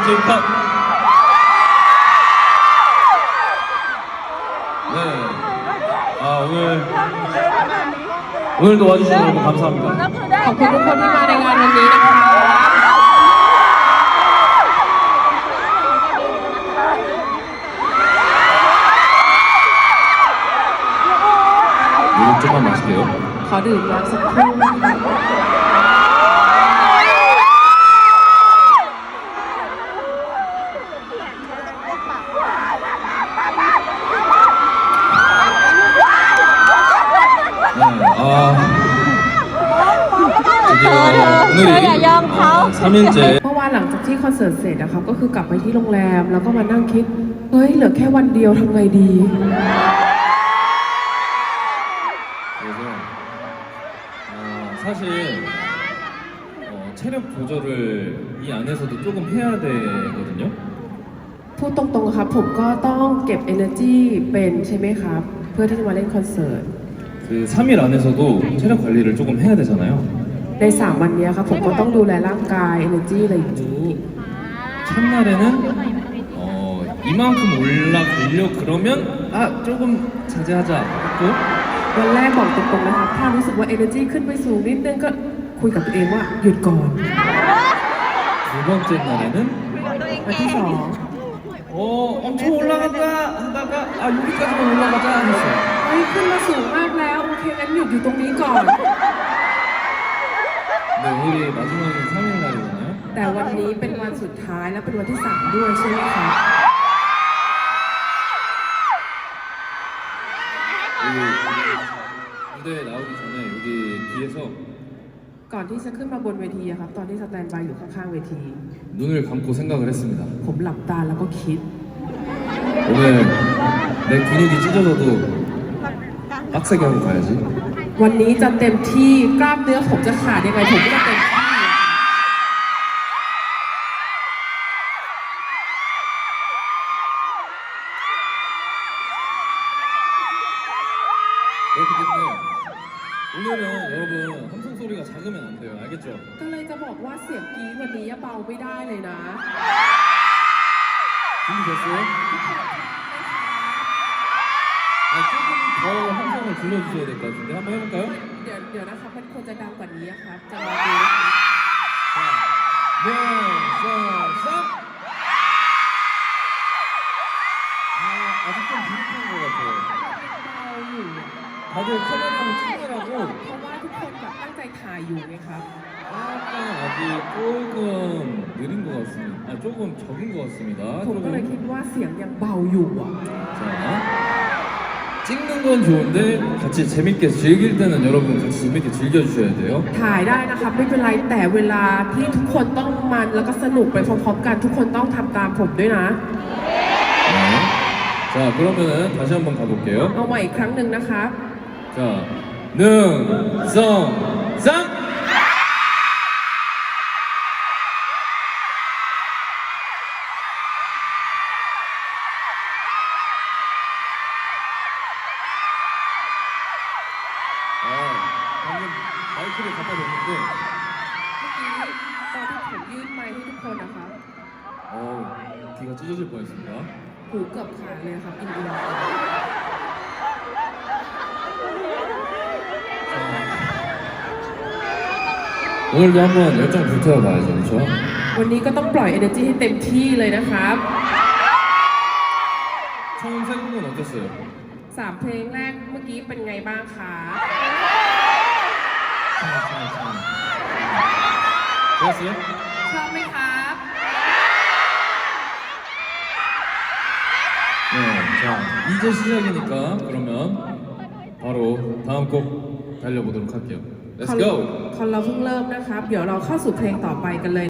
컷. 네. 아, 오늘, 오늘도 와주셔서 너무 감사합니다. ขอบคุณทุกคนที่มาในงานวันนี้นะคะ 물 좀만 마실게요. ขอดื่มน้ำสักครู่ 오늘이 어, 3일째 เมื่อวานหลังจากที่คอนเสิร์ตเสร็จนะครับก็คือกลับไปที่โรงแรม แล้วก็มานั่งคิด เฮ้ย เหลือแค่วันเดียวทำไงดี 그래서 어, 사실 어, 체력 조절을 이 안에서도 조금 해야 되거든요. พูดตรงๆอะครับ ผมก็ต้องเก็บ energy เป็นใช่ไหมครับ เพื่อที่จะมาเล่นคอนเสิร์ต 그 3일 안에서도 체력 관리를 조금 해야 되잖아요. ใน 3 วันเนี้ยครับ ผมก็ต้องดูแลร่างกาย energy อะไรอย่างนี้ 첫날에는 어, 이만큼 올라가려 그러면 아 조금 자제하자 했고 วันแรกบอกตรงๆนะครับ ถ้ารู้สึกว่า energy ขึ้นไปสูงนิดนึงก็คุยกับตัวเองว่าหยุดก่อน 두 번째 날에는 วันที่สอง 어 엄청 올라간다 하다가 아 여기까지만 올라가자 했어요. เฮ้ยขึ้นมาสูงมากแล้ว โอเคงั้นหยุดอยู่ตรงนี้ก่อน 근데 오늘이 마지막인 3일 날이잖아요. แต่วันนี้เป็นวันสุดท้ายและเป็นวันที่สามด้วยใช่ไหมครับ 여기 무대에 나오기 전에 여기 뒤에서 ก่อนที่จะขึ้นมาบนเวทีอะครับ ตอนที่สแตนบายอยู่ข้างๆเวที 눈을 감고 생각을 했습니다. ผมหลับตาแล้วก็คิด 오늘 내 근육이 찢어져도 빡세게 하고 가야지. วันนี้จะเต็มที่กล้ามเนื้อผมจะขาดยังไงผมก็จะเต็มที่ก็เลยจะบอกว่าเสียงกรี๊ดวันนี้เบาไม่ได้เลยนะ 함성을 들려주셔야 될 것 같은데 한번 해볼까요? เดี๋ยวเดี๋ยวนะครับมันควรจะดังกว่านี้อะครับ จะลองดูนะคะ 자, 네, 자, 쌈! 아, 아직 좀 부족한 것 같아요. เบาอยู่ 다들 카메라를 찍느라고 เพราะว่าทุกคนแบบตั้งใจถ่ายอยู่ไงครับ 약간 아직 조금 느린 것 같습니다. 아, 조금 적은 것 같습니다. ผมก็เลย 조금. คิดว่าเสียงยังเบาอยู่อ่ะ 자, 찍는 건 좋은데 같이 재밌게 즐길 때는 여러분 같이 재밌게 즐겨주셔야 돼요. ถ่ายได้นะครับไม่เป็นไรแต่เวลาที่ทุกคนต้องมันแล้วก็สนุกไปพร้อมๆกันทุกคนต้องทำตามผมด้วยนะ 네. 자, 그러면은 다시 한번 가볼게요. เอาใหม่อีกครั้งหนึ่งนะครับ 자, 능, 성, 쌍! 마이크를 갖다 줬는데, เมื่อกี้ตอนที่ผมยื่นไมค์ให้ทุกคนนะครับ 어, 귀가 찢어질 뻔했습니다. หูเกือบขาดเลยครับอินเดีย 오늘도 한번 열정 불태워봐야죠, 그렇죠? วันนี้ก็ต้องปล่อย energy ให้เต็มที่เลยนะครับ 처음 세 곡은 어땠어요? สามเพลงแรกเมื่อกี้เป็นไงบ้างคะ 참, 참, 참. 좋았어요? ชอบไหมครับ 네, 자, 이제 시작이니까 그러면 바로 다음 곡 달려보도록 할게요. Let's คน go! คนเราเพิ่งเริ่มนะครับ เดี๋ยวเราเข้าสู่เพลงต่อไปกันเลย